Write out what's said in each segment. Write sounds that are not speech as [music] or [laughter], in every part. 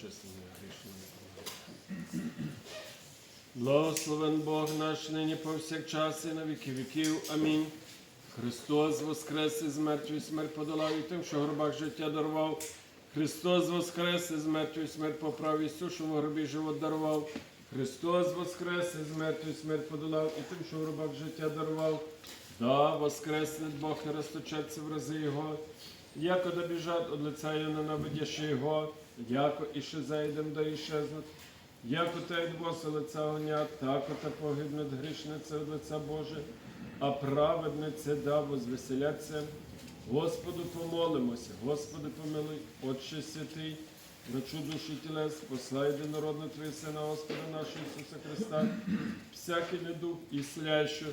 очищення грішного. Благословен Бог наш нині повсякчас і на віки віків. Амінь. Христос воскрес із і смерть подолав і тим, що в гробах життя дарував. Христос воскрес із мертвої і смерть поправ і сушу в гробі живот дарував. Христос воскрес із мертвої і смерть подолав і тим, що в гробах життя дарував. Да, воскресне Бог і розточаться в рази Його. Яко да біжать од лиця Його ненавидящи Його, яко і ще зайдем да іщезнуть. Яко те від боса лиця гонять, так та погибне грішниця від лиця Боже, а праведнице да возвеселяться. Господу помолимося, Господи помилуй, Отче святий, врачу душі тілес, послай єдинородно Твій Сина, Господа нашого Ісуса Христа, всякий недух ісцеляющий,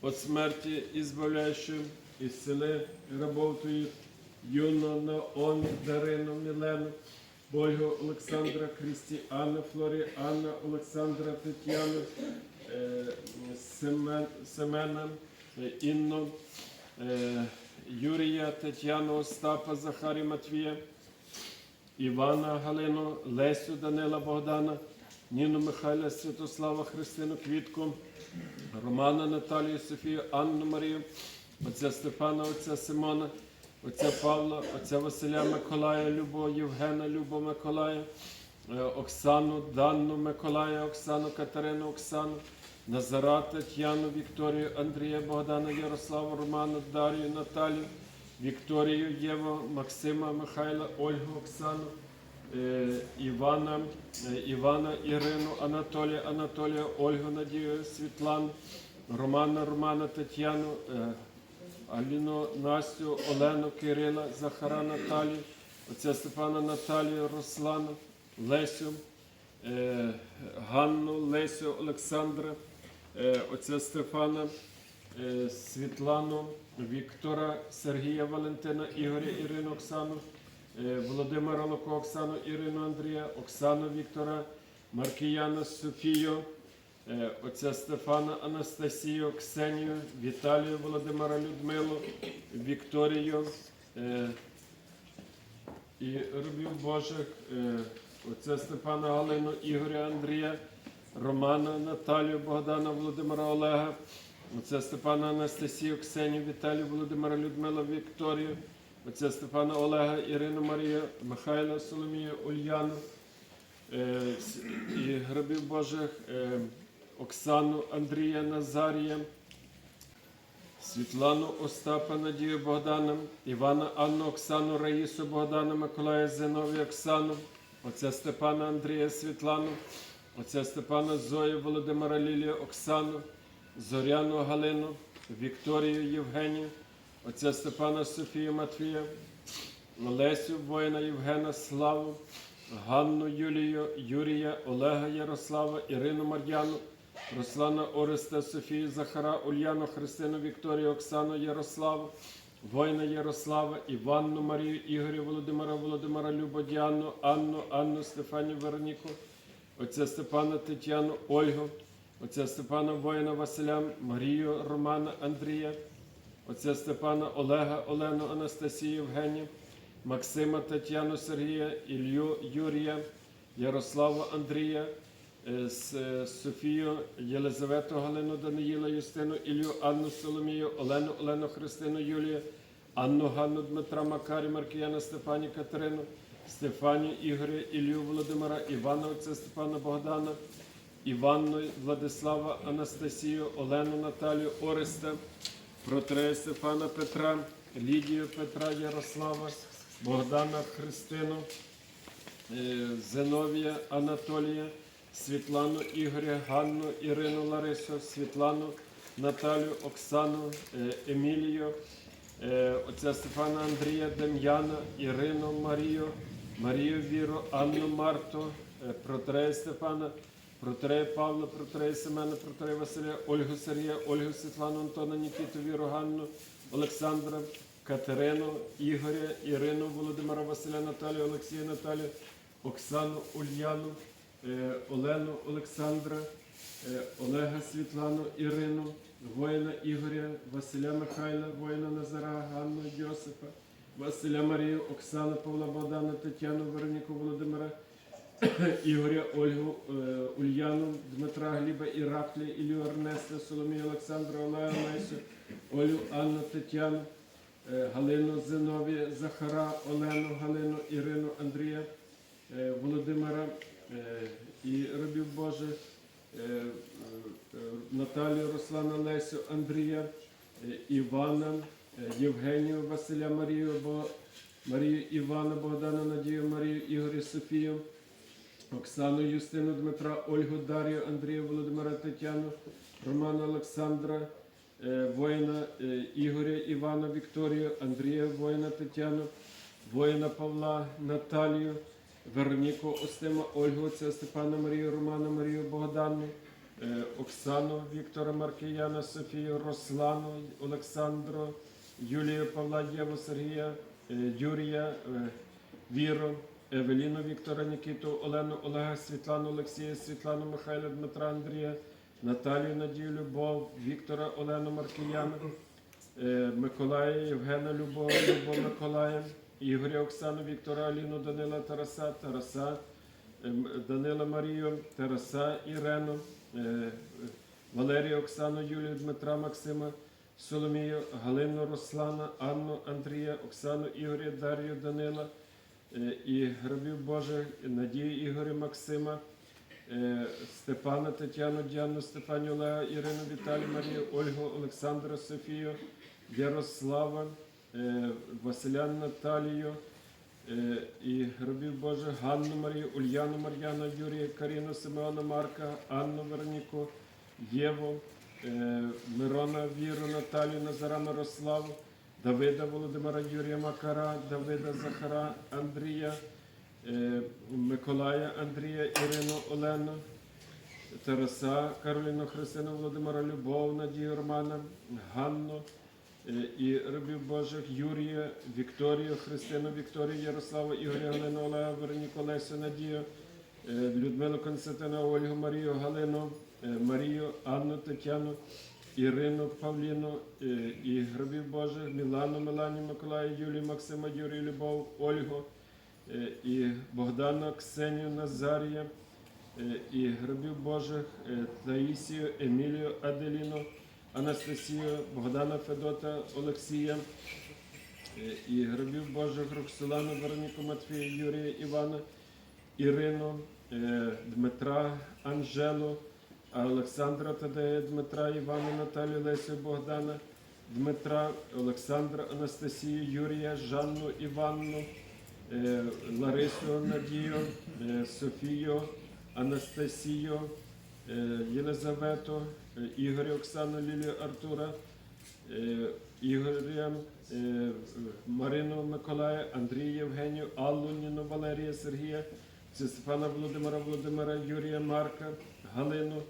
от смерті ізбавляющий, ісцели рабов Твоїх, Юно, Наон, Дарину, Мілену, Ольгу, Олександра, Флорі, Анна, Олександра, Тетяну, е, Семен, Семена, Інну, е, Юрія, Тетяну, Остапа, Захарі, Матвія, Івана, Галину, Лесю, Данила, Богдана, Ніну Михайла, Святослава, Христину, Квітку, Романа, Наталію, Софію, Анну Марію, отця Степана, отця Симона, отця Павла, отця Василя Миколая, Любо, Євгена, Любо Миколая, е, Оксану, Данну Миколая, Оксану, Катерину, Оксану, Назара, Тетяну, Вікторію, Андрія, Богдана, Ярославу, Роману, Дар'ю, Наталію, Вікторію, Єву, Максима, Михайла, Ольгу, Оксану, е, Івана, е, Івана, Ірину, Анатолія, Анатолія, Ольгу, Надію, Світлану, Романа, Романа, Тетяну, Аліну, Настю, Олену, Кирила, Захара, Наталію, отця Степана, Наталію, Руслану, Лесю, е, Ганну, Лесю, Олександра, е, отця Стефана, е, Світлану, Віктора, Сергія, Валентина, Ігоря, Ірину, Оксану, е, Володимира Луко, Оксану, Ірину, Андрія, Оксану, Віктора, Маркіяна, Софію, отця Стефана, Анастасію, Ксенію, Віталію, Володимира, Людмилу, Вікторію, е, і робів Божих, е, отця Степана Галину, Ігоря Андрія, Романа, Наталію, Богдана, Володимира Олега, отця Степана Анастасію, Ксенію, Віталію, Володимира Людмила, Вікторію, отця Степана Олега, Ірину Марію, Михайла, Соломію, Ульяну, е, і гробів Божих, е, Оксану, Андрія, Назарія, Світлану Остапа, Надію Богдана, Івана Анну, Оксану, Раїсу Богдана, Миколая Зиновія, Оксану, отця Степана Андрія Світлану, отця Степана Зою, Володимира Лілію, Оксану, Зоряну Галину, Вікторію Євгенію, отця Степана Софію Матвія, Лесю воїна Євгена Славу, Ганну Юлію, Юрія, Олега Ярослава, Ірину Мар'яну, Руслана Ореста, Софію Захара, Ульяну, Христину, Вікторію, Оксану, Ярославу, воїна Ярослава, Іванну Марію, Ігоря, Володимира, Володимира, Любу, Діану, Анну, Анну, Стефанію, Вероніку, отця Степана, Тетяну, Ольгу, отця Степана воїна Василя, Марію, Романа, Андрія, отця Степана Олега, Олену, Анастасію, Євгенію, Максима, Тетяну, Сергія, Ілью, Юрія, Ярослава, Андрія, е, С- е, Софію, Єлизавету, Галину, Даниїла, Юстину, Ілью, Анну, Соломію, Олену, Олену, Христину, Юлію, Анну, Ганну, Дмитра, Макарі, Маркіяна, Стефані, Катерину, Стефанію, Ігоря, Ілью, Володимира, Івана, отця Степана, Богдана, Іванну, Владислава, Анастасію, Олену, Наталію, Ореста, Протрея Стефана Петра, Лідію Петра Ярослава, Богдана Христину, е, Зиновія Анатолія, Світлану Ігоря, Ганну, Ірину Ларису, Світлану, Наталю, Оксану, е, Емілію, е, отця Стефана Андрія, Дем'яна, Ірину Марію, Марію Віру, Анну Марту, е, Протрея Стефана, Протрея Павла, Протрея Семена, Протрея Василя, Ольгу Сергія, Ольгу Світлану, Антона, Нікіту, Віру, Ганну, Олександра, Катерину, Ігоря, Ірину, Володимира Василя, Наталію, Олексія, Наталію, Оксану, Ульяну, Олену, Олександра, е, Олега Світлану, Ірину, воїна Ігоря, Василя Михайла, воїна Назара, Ганну, Йосипа, Василя Марію, Оксану, Павла Богдана, Тетяну, Вероніку, Володимира, [coughs] Ігоря, Ольгу, е, Ульяну, Дмитра, Гліба, Іраклія, Ілю, Ернеста, Соломію, Олександра, Олега, Лесю, Олю, Анну, Тетяну, е, Галину, Зиновія, Захара, Олену, Галину, Ірину, Андрія, е, Володимира е, і рабів Божих, е, е, е, Наталію, Руслана, Лесю, Андрія, е, Івана, е, Євгенію, Василя, Марію, Марію, Івана, Богдана, Надію, Марію, Ігоря, Софію, Оксану, Юстину, Дмитра, Ольгу, Дар'ю, Андрія, Володимира, Тетяну, Романа, Олександра, е, воїна е, Ігоря, Івана, Вікторію, Андрія, воїна, Тетяну, воїна Павла, Наталію, Вероніку, Остима, Ольгу, Степана Марію, Романа Марію, Богдану, е, Оксану, Віктора Маркіяна, Софію, Рослану, Олександру, Юлію, Павла, Єву, Сергія, е, Юрія, е, Віру, Евеліну, Віктора, Нікіту, Олену, Олега, Світлану, Олексія, Світлану, Михайла, Дмитра, Андрія, Наталію, Надію, Любов, Віктора, Олену, Маркіяна, Миколая, Євгена, Любов, Любов Миколая, Ігоря, Оксану, Віктора, Аліну, Данила, Тараса, Тараса, Ем, Данила Марію, Тараса Ірену, е, Валерія Оксану, Юлію Дмитра Максима, Соломію, Галину Руслана, Анну Андрія, Оксану Ігоря, Дар'ю Данила е, і Грабів Божих, Надію Ігоря Максима, е, Степана Тетяну, Діану, Степані Олега, Ірину Віталію, Марію, Ольгу, Олександра, Софію, Ярослава, е, Василя Наталію. Е, і гробів Божих Ганну Марію, Ульяну Мар'яна, Юрія, Каріну, Симеона, Марка, Анну Верніку, Єву, е, Мирона, Віру, Наталію, Назара, Мирославу, Давида, Володимира, Юрія Макара, Давида, Захара, Андрія, Миколая, Андрія, Ірину, Олену, Тараса, Кароліну, Христину, Володимира, Любов, Надію, Романа, Ганну, і рабів Божих Юрія, Вікторію, Христину, Вікторію, Ярославу, Ігоря, Галину, Олега, Вероніку, Лесю, Надію, е, Людмилу Константина, Ольгу, Марію, Галину, е, Марію, Анну, Тетяну, Ірину, Павліну е, і гробів Божих, Мілану, Меланію, Миколаю, Юлію, Максима, Юрію, Любов, Ольгу, е, і Богдана, Ксенію, Назарія, е, і гробів Божих е, Таїсію, Емілію, Аделіну, Анастасію, Богдана Федота, Олексія, е, і гробів Божих Роксолану, Вероніку Матфія, Юрія Івана, Ірину, е, Дмитра, Анжелу, Олександра Тадея, Дмитра, Івана, Наталію, Лесю, Богдана, Дмитра, Олександра, Анастасію, Юрія, Жанну, Іванну, е, Ларису, Надію, Софію, Анастасію, Єлизавету, Ігоря, Оксану, Лілію, Артура, е, Ігоря, е, Марину Миколая, Андрія Євгенію, Аллу, Ніну, Валерія, Сергія, Степана Володимира, Володимира, Юрія Марка, Галину,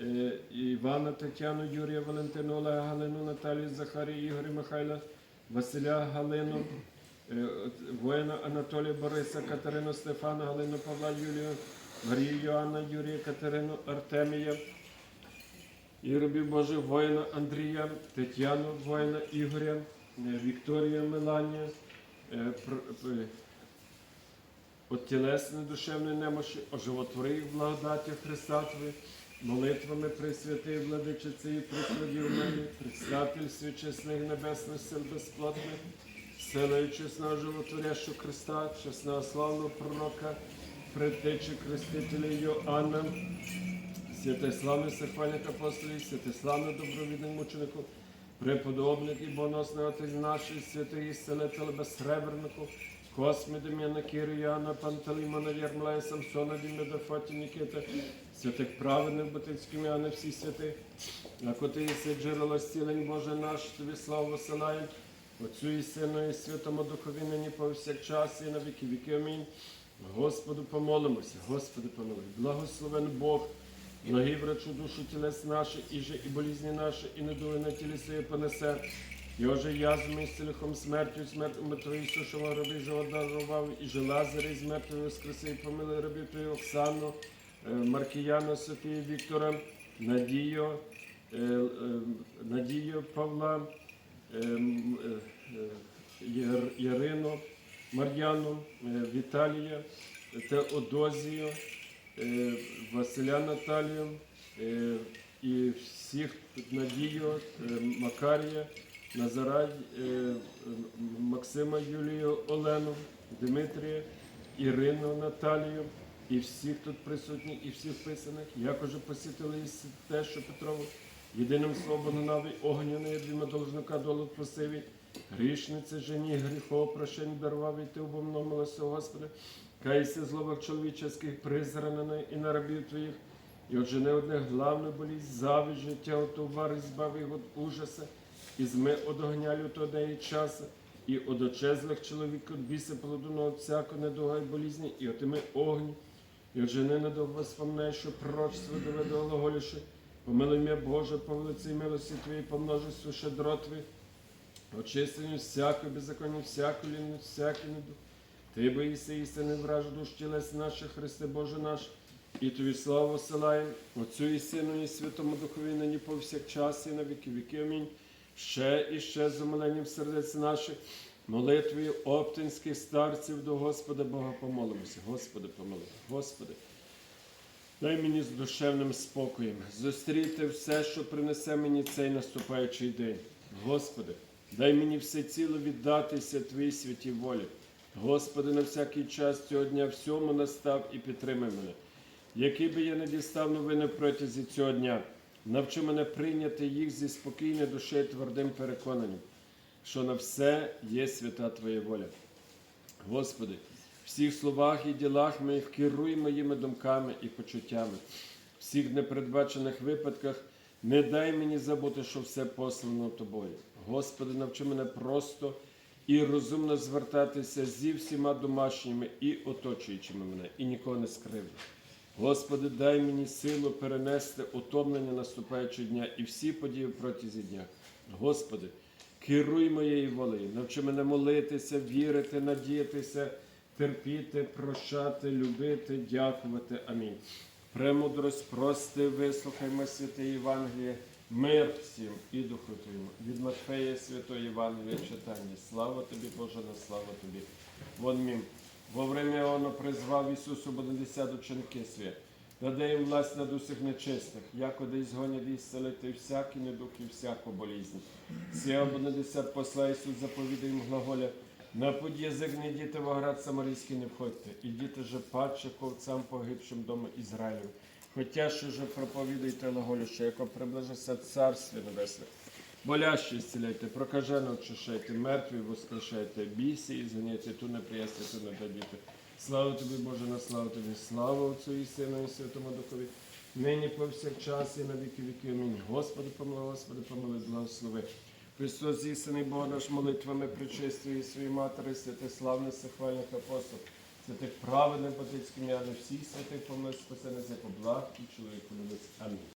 е, Івана, Тетяну, Юрія, Валентину, Олега, Галину, Наталію, Захарію, Ігоря, Михайла, Василя, Галину, е, воїна Анатолія Бориса, Катерину, Стефана, Галину, Павла, Юлію, Марію, Йоанна, Юрія, Катерину, Артемія, і робів Божих воїна Андрія, Тетяну, воїна Ігоря, е, Вікторія Меланія, е, от тілесної душевної немощі, оживотвори їх благодаті Христа Твої, молитвами Пресвятий Владичиці і Пресвятів мені, предстатель свічесних небесних сил безплатних, силою чесного животворящого Христа, чесного славного пророка, предтечі Хрестителя Йоанна, Святославний Сихвальник апостолів, Святославний добровідний мученику, преподобник і боносний отець наший, святий ісцелитель безсребренику, Косми Дем'яна Кіру, Яна, Пантелеймона, Єрмлая, Самсона, Дімеда, Фаті, Нікита, святих праведних Батицьким, а не всі святих, на коти єси джерело зцілень Боже наш, тобі славу висилаємо, Отцю і Сину, і Святому Духові нині повсякчас, і на віки віки. Амінь. Господу помолимося, Господи помилуй. Благословен Бог, благий врачу душу тілес наші, і же і болізні наші, і недуги на тілі своє понесе. Його же язми з цілихом смертю, смерть умертвої Ісушого раби жого дарував, і же Лазаря із мертвої воскреси, і помилуй рабів Твою Оксану, е, Маркіяна, Софію, Віктора, Надію, е, е, Надію Павла, Яр- Ярину, Мар'яну, Віталія, Теодозію, Василя Наталію е, і всіх Надію, е, Макарія, Назарай, е, е, Максима Юлію Олену, Дмитрія, Ірину Наталію. І всіх тут присутніх, і всіх писаних. Як уже посітили те, що Петрову, єдиним словом наві огняної двіма должника долу просиві, грішнице жені гріхов, прощень дарував і ти обомно милости, Господи, кайся зловах чоловічих призранений і на рабів твоїх, і от жени одне главне болість, завість життя от товари, збав їх від ужаса, і зми од огня лютого деї часу, і од очезлих чоловік від біса плодуного от всякого недуга й болізні, і отими огню, і от жени недуг воспомне, що пророчство доведе глаголіше, помилуй мене, Боже, по велиці милості Твоїй, по множеству щедро Твоїх, очистенню всякої беззаконня, всяку лінну, всякий недух. Ти боїся істини враж душ тілес наших, Христе Боже наш, і тобі славу силаєм, Отцю і Сину, і Святому Духові, нині повсякчас, і на віки віки. Амінь. Ще і ще з умиленням сердець наших, молитвою оптинських старців до Господа Бога помолимося. Господи, помилуй. Господи, дай мені з душевним спокоєм зустріти все, що принесе мені цей наступаючий день. Господи, дай мені все ціло віддатися Твоїй святій волі. Господи, на всякий час цього дня всьому настав і підтримай мене. Який би я не дістав новини протязі цього дня, навчи мене прийняти їх зі спокійною душею твердим переконанням, що на все є свята Твоя воля. Господи, в всіх словах і ділах моїх керуй моїми думками і почуттями. В всіх непередбачених випадках не дай мені забути, що все послано Тобою. Господи, навчи мене просто і розумно звертатися зі всіма домашніми і оточуючими мене, і нікого не скривлю. Господи, дай мені силу перенести утомлення наступаючого дня і всі події протязі дня. Господи, керуй моєю волею, навчи мене молитися, вірити, надіятися, терпіти, прощати, любити, дякувати. Амінь. Премудрость, прости, вислухаймо святе Євангеліє, мир всім і духу Твоєму. Від Матфея Святої Євангелія читання. Слава тобі, Боже, на слава тобі. Вон мім. Во время оно призвав Ісусу Бонадесят ученики свят, даде їм власть над усіх нечистих, якоди ізгонять і зцелити недух і всяку болізнь. Сія Бонадесят посла Ісус заповідає їм глаголя, на путь язик не діти в оград Самарійський не входьте, і діти же паче ковцам погибшим дому Ізраїлю. Хотя що же проповідуйте глаголю, яко приближиться Царстві Небесне. Болящі зціляйте, прокажено очищайте, мертві воскрешайте, бійся і зганяйте, ту не приясти, ту не дадіте. Слава тобі, Боже, на славу тобі, слава Отцю і Сину і Святому Духові, нині повсякчас і на віки віки. Амінь. Господи, помилуй, Господи, помилуй, благослови. Христос, істинний Бог наш молитвами причистої своїй матері, святи славних сихвальних апостол, святих праведних я ім'я, всіх святих помилуй, спасених за поблаг і чоловіку любить. Амінь.